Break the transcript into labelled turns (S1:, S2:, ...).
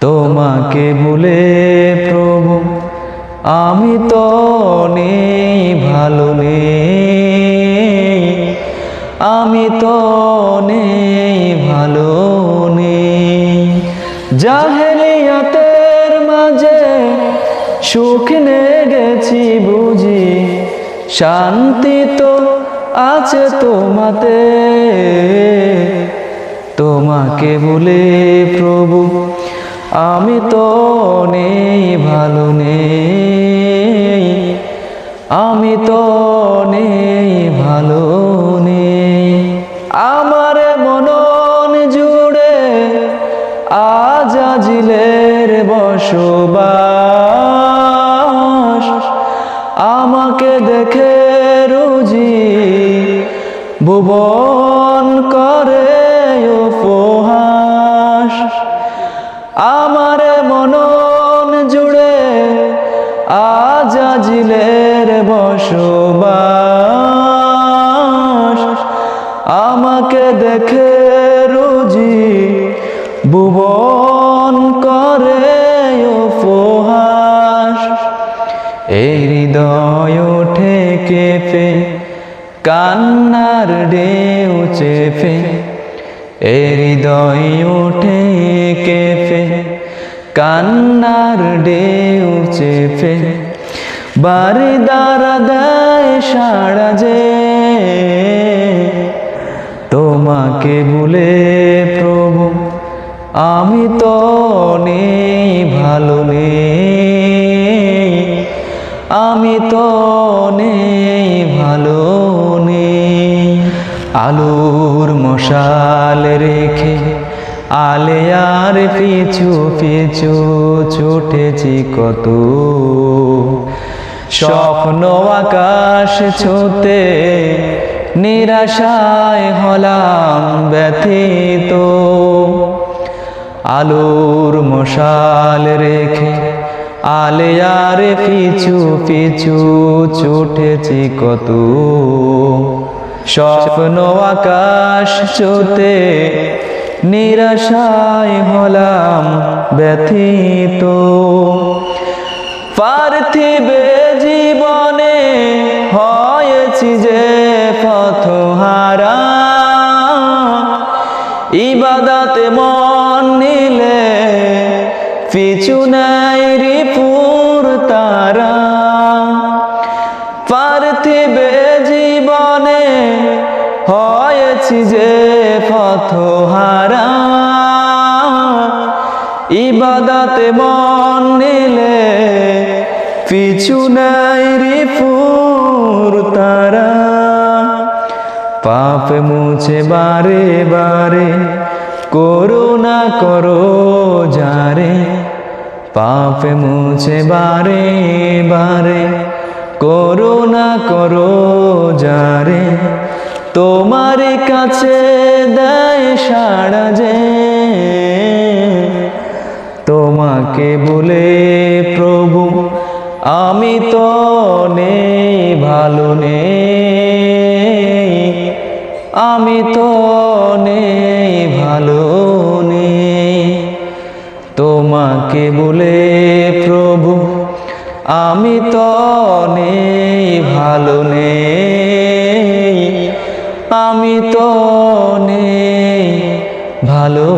S1: তোমাকে বলে প্রভু, আমি তো নেই ভালো নেই। আমি তো নেই ভালো নেই। মাঝে সুখ নে গেছি বুঝি, শান্তি তো আছে তোমাতে। তোমাকে বলে প্রভু আমি তো নেই, ভালো নেই। আমি তো নেই, ভালো নেই। আমার মনন জুড়ে আজ আজিলের বসবাস। আমাকে দেখে রুজি ভুবন করে উপহাস। আমার মনন জুড়ে আজ আজিলের বসবাস। আমাকে দেখে রুজি ভুবন করে উপহাস। এই হৃদয় ওঠে কেঁপে, কান্নার ঢেউ চেপে। এই হৃদয় ওঠে কেঁপে কান্নার ঢেউ চেপে বাড়ি দ্বারা দেয় সাড়া যে, তোমাকে বলে প্রভু, আমি তো নেই ভালো নেই, আমি তো নেই ভালো নেই, আলুর মশাল রেখে আলে আর পিছু পিছু ছুটেছি কত। স্বপ্ন আকাশ ছুতে নিরাশায় হলাম ব্যথিত। আলোর মশাল রেখে আলে আর পিছু পিছু ছুটেছি কত। স্বপ্ন আকাশ চোতে নিরাশায় হলাম ব্যথিত। পার্থিবে জীবনে হয়েছি যে পথহারা। ইবাদাতে মন নিলে পিছু নাই রিপুর তারা। পার্থিবে জীবনে হয়েছি যে পথহারা ইবাদাতে মন নিলে পিছু নাই রিপুর তারা। পাপ মুছে বারে বারে, করুণা করো যারে। পাপ মুছে বারে বারে, করুণা করো যারে। তোমার কাছে দেয় সাড়া যে তোমাকে বলে, প্রভু, আমি তো নেই ভালো নেই আমি তো নেই ভালো নেই তোমাকে বলে, প্রভু, আমি তো আমি তো নেই ভালো